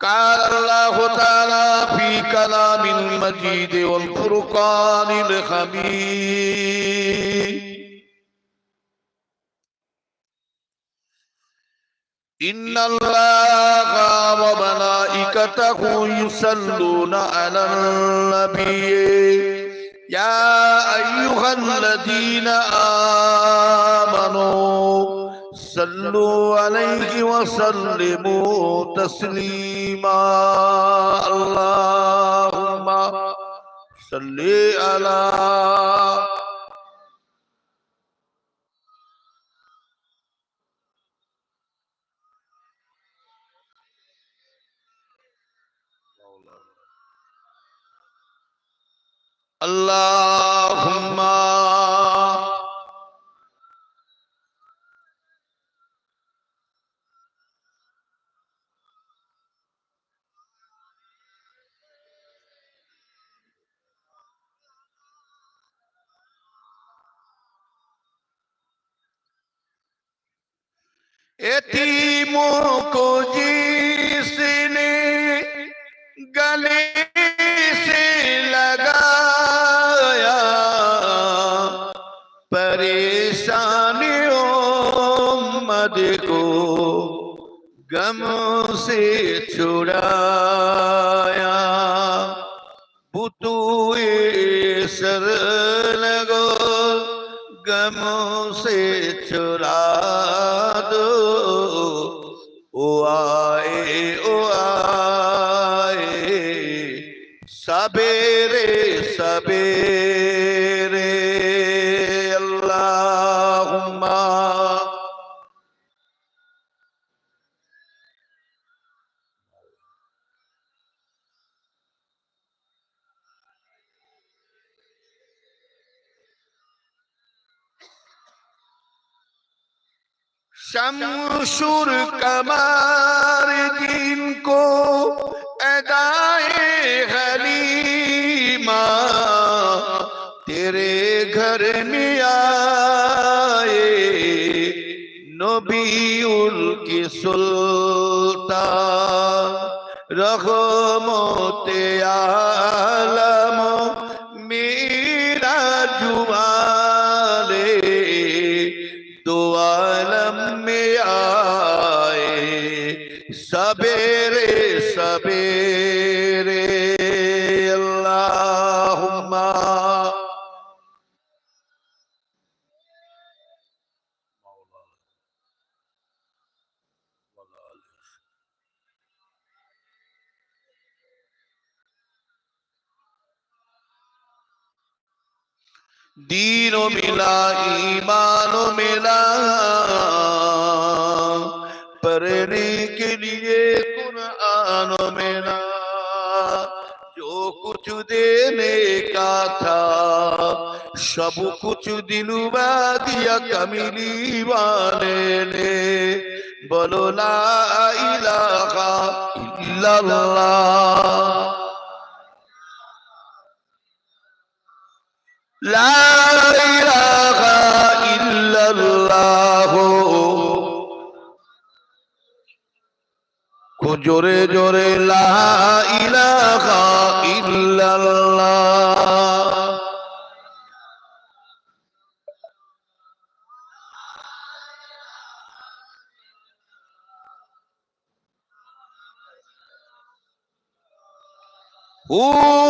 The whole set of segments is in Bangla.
قال الله تعالى في كلام المجيد والفرقان الحميد إن الله وملائكته يصلون على النبي يا أيها الذين آمنوا صلوا عليه وسلموا تسليما. اللهم صل على اللهم यतीमों को जिसने गले से लगाया परेशानियों मद को गम से छुड़ाया सबेरे सबेरे अल्लाहुम्मा शमशुर कमार जिनको अदाए শর্মিয়ায় নবীউল কি সুলতা রহমতে আ दीनो मिला ईमानो मिला पढ़ने के लिए कुरानो मिला जो कुछ देने का था सब कुछ दिलवा दिया कमिली वाले ने बोलो ला इलाहा इल्लल्लाह لا إله إلا الله খুব জোরে জোরে লা ইলাহা ইল্লাল্লাহ উর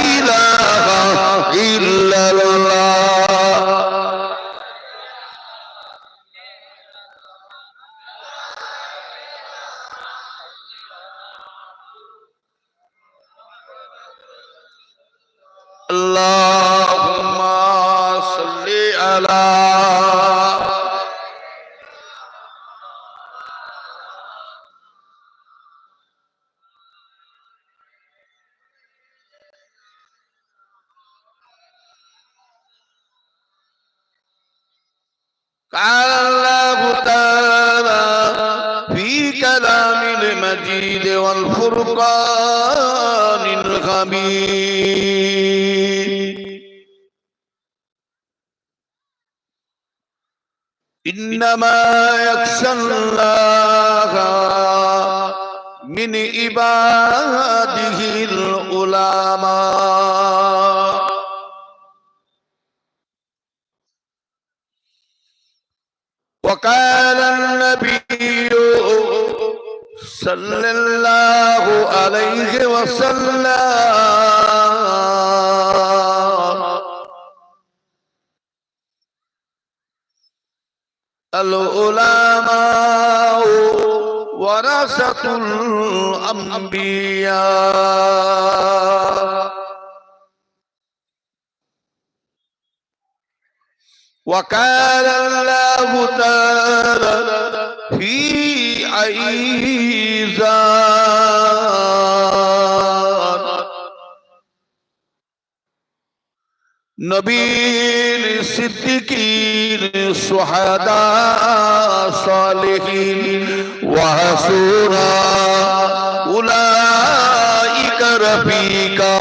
على قال الله تعالى في كلام المجيد والفرقان الحميد إنما يخشى الله من عباده العلماء وقال النبي صلى الله عليه وسلم العلماء ورثة الأنبياء. وقال الله تعالى في عيزان. نبيل صدقين سحدا صالحين وحسورا أولئك ربيكا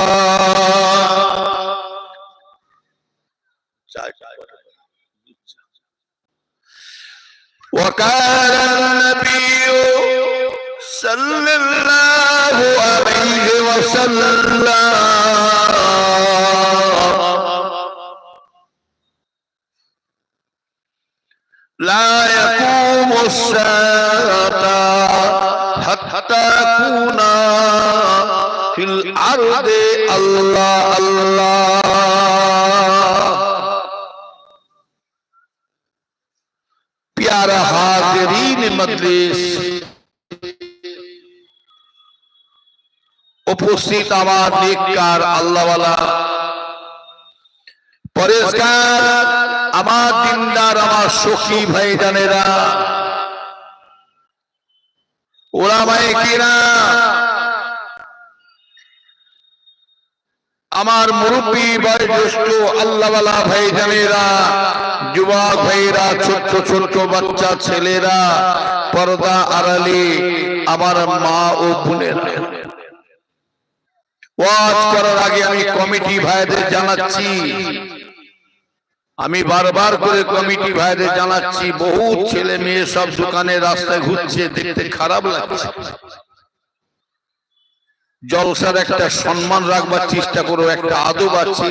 وقال النبي صلى الله عليه وسلم لا يقوم الساعة حتى كنا في الأرض الله الله پیارا حاضرین مجلس উপস্থিত আমার নেককার আল্লাহওয়ালা পরিষ্কার আমার দিনদার, আমার সখী ভাই জানেরা ওলামায়ে কিরা আমার মুরব্বী, বয়োজ্যেষ্ঠ, আল্লাহওয়ালা ভাই জানেরা যুবক ভাইরা ছোট্ট ছোট্ট বাচ্চা ছেলেরা, পর্দা আড়ালে আমার মা ও বোনেরা। ওয়াজ করার আগে আমি কমিটি ভাইদের জানাচ্ছি আমি বারবার করে কমিটি ভাইদের জানাচ্ছি, বহু ছেলে মেয়ে সব দোকানে রাস্তায় ঘুরছে, দেখতে খারাপ লাগছে। জলসার একটা সম্মান রাখবার চেষ্টা করো, একটা আদব আছে।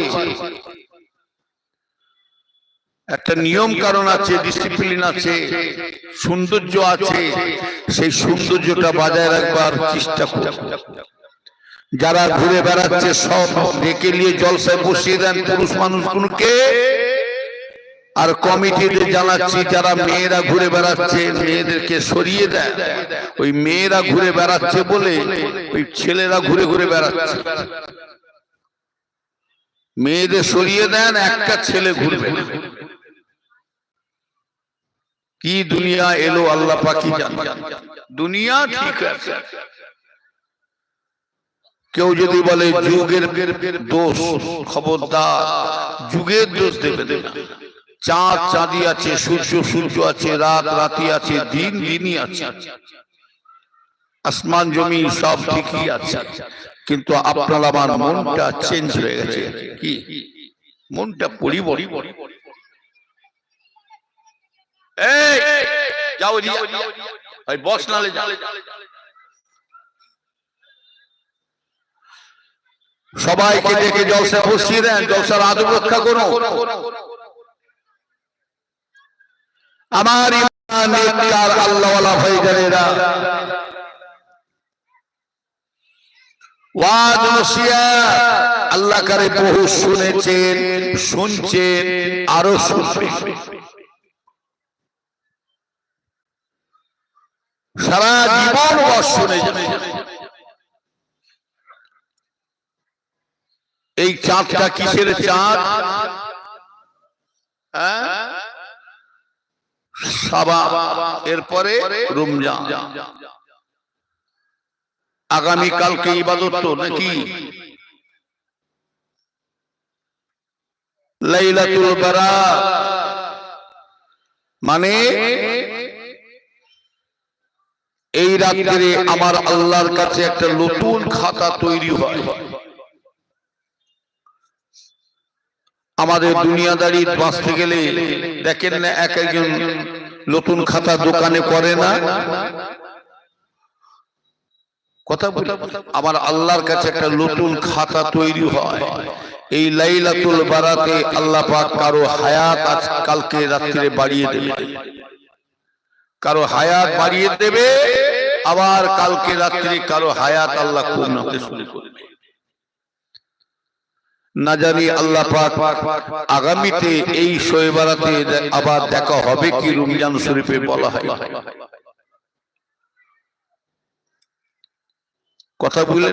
একটা নিয়ম কারণ আছে ডিসিপ্লিন আছে, সৌন্দর্য আছে, সেই সৌন্দর্যটা বজায় রাখবার চেষ্টা করো। যারা ঘুরে বেড়াচ্ছে সব ডেকে নিয়ে জলসায় বসিয়ে দেন, পুরুষ মানুষগুলোকে আর কমিটিদের জানাচ্ছি যারা মেয়েরা ঘুরে বেড়াচ্ছে মেয়েদেরকে সরিয়ে দেয়। ওই মেয়েরা ঘুরে বেড়াচ্ছে বলে ওই ছেলেরা ঘুরে ঘুরে বেড়াচ্ছে। মেয়েদের সরিয়ে দেন একটা ছেলে ঘুরবে। কি দুনিয়া এলো আল্লাহ পাকি জান। দুনিয়া ঠিক আছে। কেউ যদি বলে যুগের দোষ খবরদার যুগের দোষ দেবে না। চাঁদ চাঁদি আছে, সূর্য সূর্য আছে, রাত রাতি আছে, দিন দিনই আছে। আসমান জমি সব ঠিকই আছে। কিন্তু আপনার আমার মনটা চেঞ্জ হয়ে গেছে। কি? মনটা পরিবর্তন। এই, যাও সবাইকে ডেকে জলসা বসিয়ে দেন, জলসার আদব রক্ষা করুন। আমার ইমান নেককার আল্লাহওয়ালা ওয়াজ নসিহত আল্লাহ কারে বহু শুনেছেন, শুনছেন, আরও সারা জীবন শুনে এই চাঁদটা কিসের চাঁদ? হ্যাঁ? সাবা, এরপরে রমজান। আগামী কালকে ইবাদত তো নাকি? লাইলাতুল বারাত মানে এই রাত্রে আমার আল্লাহর কাছে একটা নতুন খাতা তৈরি হয়। আমাদের দুনিয়াদারি বাঁচতে গেলে দেখেন না এক একজন নতুন খাতা দোকানে করে না। কথা বলি আমার আল্লাহর কাছে একটা নতুন খাতা তৈরি হয়। এই লাইলাতুল বারাতে আল্লাহ পাক কারও হায়াত আজ কালকে রাত্রে বাড়িয়ে দেবে। কারও হায়াত বাড়িয়ে দেবে আবার কালকে রাত্রে কারও হায়াত আল্লাহ কমতে শুরু করবে না জানি আল্লাহ পাক আগামীতে এই শোয়েবারাতে আবার দেখা হবে কি রমজান শরীফে বলা হয়। কথা বলে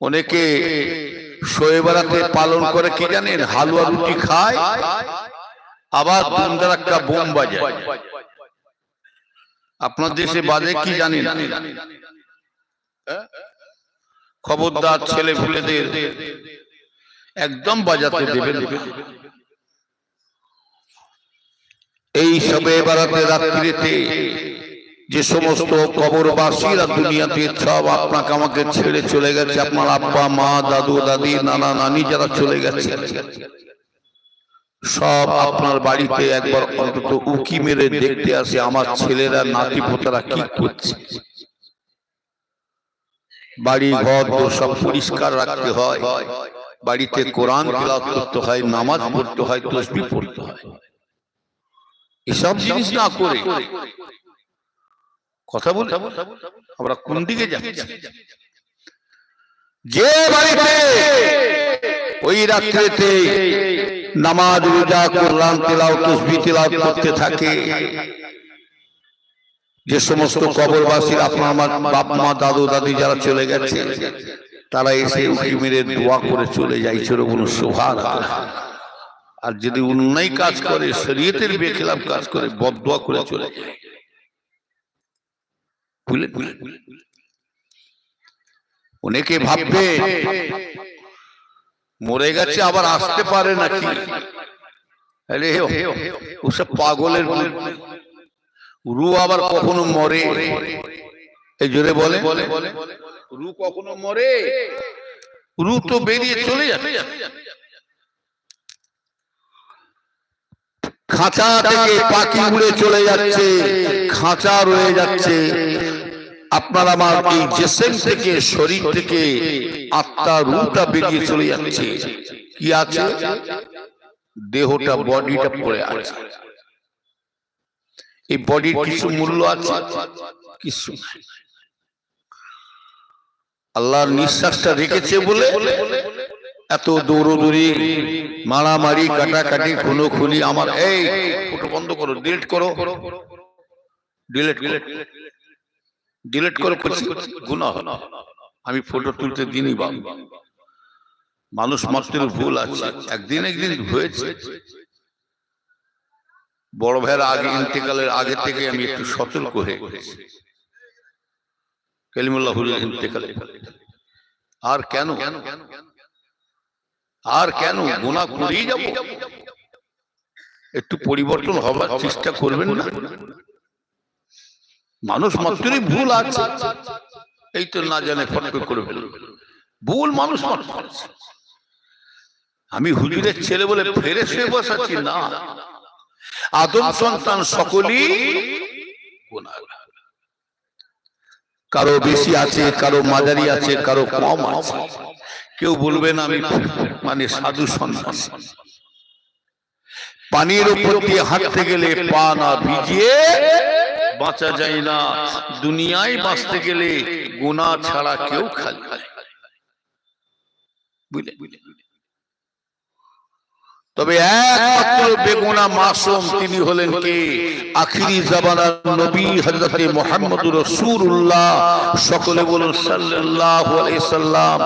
অনেকে শোয়েবারাতে পালন করে কি জানেন? হালুয়া রুটি খায় আবার দুমদারাক্কা বোম বাজায়। আপনার দেশে বাজে কি জানেন? খবরদার ছেলে ফুলেদের একদম বাজাতে দেবেন। এই সবে বেড়াতে রাত্রিতে যে সমস্ত কবরবাসীরা দুনিয়াতে সব আপনাকে আমাকে ছেড়ে চলে গেছে। আপনার আব্বা মা দাদু দাদি নানা নানি যারা চলে গেছে। সব আপনার বাড়িতে একবার অন্তত উকি মেরে দেখতে আসে আমার ছেলেরা নাতি পোতারা কি করছে? বাড়ি ঘর সব পরিষ্কার রাখতে হয়। বাড়িতে কোরআন তেলাওয়াত করতে হয় নামাজ পড়তে হয় তসবি পড়তে হয়। এসব জিনিস না করে কথা বলে আমরা কোন দিকে যাচ্ছি? যে বাড়িতে ওই রাত্রিতে নামাজ রোজা কোরআন তেলাওয়াত তসবি তেলাওয়াত করতে থাকে। যে সমস্ত কবরবাসীর আপনার আমার বাপ মা দাদু দাদি যারা চলে গেছে তারা এসে উঁকি মেরে দোয়া করে চলে যায় কোনো সোহার আর যদি অন্যায় কাজ করে শরীয়তের বেখেলাম কাজ করে বদোয়া করে চলে যায়। অনেকে ভাববে মরে গেছে আবার আসতে পারে নাকি? আরে ওসব পাগলের রু আবার কখনো মরে? এই জোরে বলে। রু কখনো মরে? রু তো বেরিয়ে চলে যাবে। খাঁচা থেকে পাখি উড়ে চলে যাচ্ছে, খাঁচা রয়ে যাচ্ছে। আপনার আমার এই জেসেম থেকে, শরীর থেকে আত্মা রুটা বেরিয়ে চলে যাচ্ছে। কি আছে? দেহটা, বডিটা পড়ে আছে। এই বডির কিছু মূল্য আছে? কিছু আল্লাহর নিঃশ্বাসটা রেখেছে বলে এত দৌড়দৌড়ি মারামারি কাটাকাটি খুনো খুনি আমার এই ফটো বন্ধ করো ডিলিট করো। ডিলিট ডিলিট ডিলিট করো করছি হলো। আমি ফটো তুলতে দিনই বাবু মানুষ মাত্রের ভুল আছে। একদিন একদিন হয়েছে। বড় ভাইয়ের আগে ইন্তেকালের আগে থেকে আমি একটু সতর্ক হয়ে গেছি। কালিমুল্লাহ ইন্তেকালে আর কেন? আর কেন? গুণা করেই যাব। একটু পরিবর্তন হবার চেষ্টা করবেন না? মানুষ মাত্রই ভুল আছে। এই তো না জানে ফটকে করে ভুল মানুষ মাত্র আমি হুজুরের ছেলে বলে ফেরে শুয়ে বসাচ্ছি না। আদম সন্তান সকলেই। কারও বেশি আছে কারও মাঝারি আছে কারও কম আছে। কেউ বলবেন আমি মানে সাধু সন্ন্যাস। পানির উপর দিয়ে হাঁটতে গেলে পা না ভিজিয়ে বাঁচা যায় না। দুনিয়ায় বাঁচতে গেলে গুণা ছাড়া কেউ খালি বুঝলেন তবে একমাত্র বেগুনা মাসুম তিনি হলেন কে? আখিরি জামানার নবী হযরতে মুহাম্মদুর রাসূলুল্লাহ। সকলে বলুন সাল্লাল্লাহু আলাইহি সাল্লাম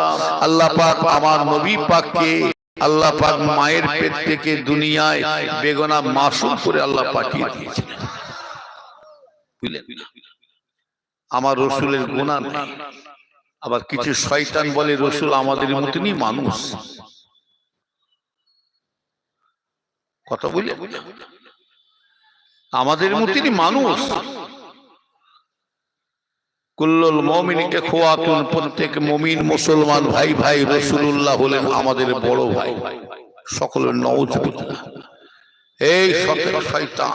আল্লাহ পাক আমার নবী পাককে আল্লাহ পাক মায়ের পেট থেকে দুনিয়ায় বেগুনা মাসুম করে আল্লাহ পাঠিয়ে দিয়েছিলেন। বুঝলেন? আমার রসুলের গুণা আবার কিছু শয়তান বলে রসুল আমাদের মতনই মানুষ। কথা বলি? আমাদের মতনই মানুষ। কুল্লুল মমিনকে খোয়াতুন প্রত্যেক মমিন মুসলমান ভাই ভাই রসুল্লাহ হলেন আমাদের বড় ভাই। সকলের নওজ এই সতেরো শয়তান।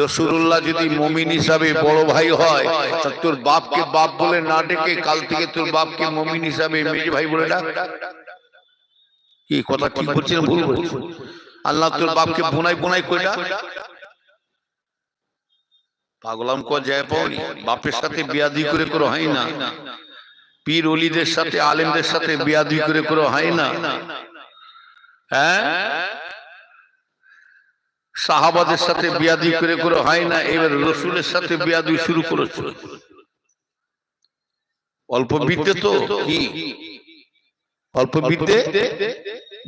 রসুল্লাহ যদি মমিন হিসাবে বড় ভাই হয় তা তোর বাপকে বাপ বলে না ডেকে কাল থেকে তোর বাপকে মমিন হিসাবে মেয়ে ভাই বলে ডাক। কি কথা ঠিক বলছি ভুল বলছি আল্লাহ তোর বাপকে বোনাই বোনাই ডাক পাগলাম ক যায় পাওনি বাপের সাথে বিয়াদি করে করে হয় না। পীর অলিদের সাথে আলেমদের সাথে বিয়াদি করে করে হয় না। হ্যাঁ সাহাবাদের সাথে বিয়াদি করে করে হয় না। এবার রসুলের সাথে বিয়াদি শুরু করেছে। অল্প বিদ্যে তো কি? অল্প বিদ্যে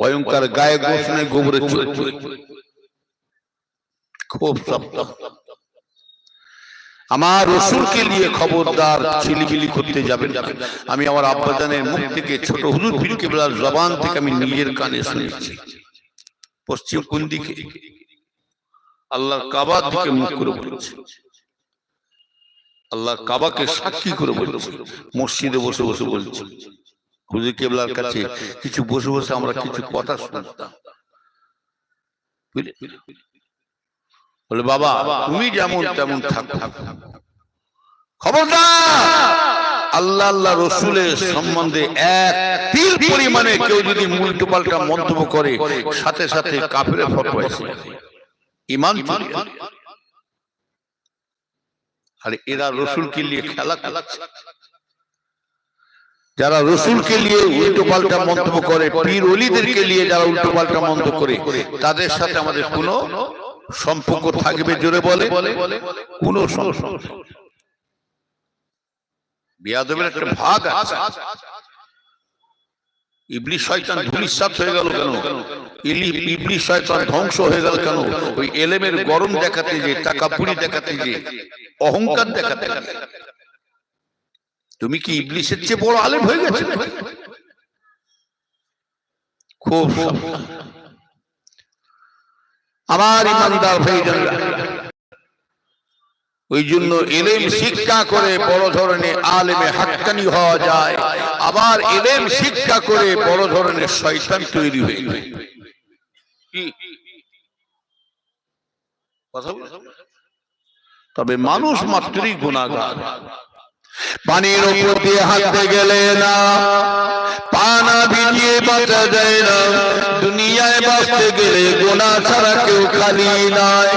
ভয়ঙ্কর গায়ে গোসনে গোবরে খুব সপ্তাহ আমার রসুলকে নিয়ে খবরদার ছিলিবিলি করতে যাবেন। আমি আমার আব্বাজানের মুখ থেকে ছোট হুজুর পীর কেবলার জবান থেকে আমি নিজের কানে শুনেছি। পশ্চিম কোন দিকে? আল্লাহর কাবা দিকে মুখ করে বলেছে। আল্লাহর কাবাকে সাক্ষী করে বলেছে। মসজিদে বসে বসে বলছে। হুজুর কেবলার কাছে কিছু বসে বসে আমরা কিছু কথা শুনতাম। বুঝলে? বলে বাবা তুমি যেমন তেমন থাকো। খবরদার! আল্লাহ আল্লাহ রসুলের সম্বন্ধে এক তিল পরিমাণে কেউ যদি উল্টো পাল্টা মন্তব্য করে সাথে সাথে কাফের ফটো এসে যাবে। ইমান। আর এরা রসুলকে নিয়ে খেলা খেলাচ্ছে যারা রসুলকে নিয়ে উল্টো পাল্টা মন্তব্য করে, পীর অলিদেরকে নিয়ে যারা উল্টো পাল্টা মন্তব্য করে, তাদের সাথে আমাদের কোনো সম্পর্ক থাকবে জোরে বলে? কোনো বিয়াদবের একটা ভাগ আছে। ইবলি শয়তান হয়ে গেল কেন? ইবলি শয়তান ধ্বংস হয়ে গেল কেন? ওই এলেমের গরম দেখাতে যে, টাকা পুরি দেখাতে যে, অহংকার দেখাতে। তুমি কি ইবলিসের চেয়ে বড় আলেম হয়ে গেছে? খুব আমার ইমানদার ভাইজানরা ওই জন্য এলেম শিক্ষা করে বড় ধরনের আলেমে হাক্কানি হওয়া যায়। আবার এলেম শিক্ষা করে বড় ধরনের শয়তান তৈরি হয়ে যায়? তবে মানুষ মাত্রই গুণাগার পানির উপর দিয়ে হাঁটতে গেলে না। পানা ভিজিয়ে বাঁচা যায় না। দুনিয়ায় বাঁচতে গেলে গোনা ছাড়া কেউ খালি নয়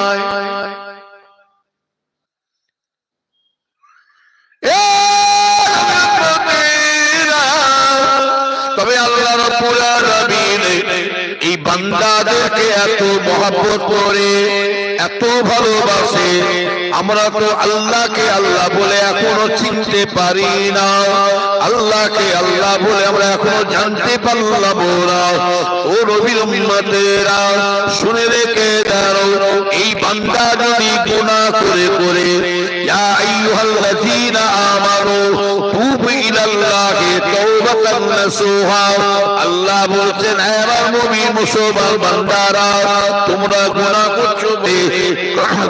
এ রব্বুনা, তবে আল্লাহ রব্বুল আলামিন এই বান্দাদেরকে এত মহব্বত করে এত ভালোবাসে আমরা তো আল্লাহকে আল্লাহ বলে এখনও চিনতে পারি না। আল্লাহকে আল্লাহ বলে আমরা এখনও জানতে পারলাম না। ও রবির উম্মতেরা শুনে রেখে দাঁড়ো এই বান্দা যদি গুনাহ করে করে ইয়া আইয়ুহাল্লাযীনা আমানু তুবু ইলাল্লাহি তাওবাতান নাসুহা। আল্লাহ বলছেন হে আমার মুমিন মুসলমান বান্দারা তোমরা গুনাহ করছ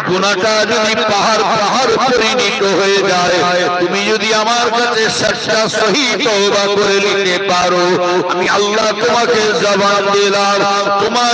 গুনাহটা যদি পাহাড় পাহাড় পরিণত হয়ে যায়, তুমি যদি আমার কাছে সচ্চা সহি তওবা করে নিতে পারো, আমি আল্লাহ তোমাকে জবান দিলাম, তোমার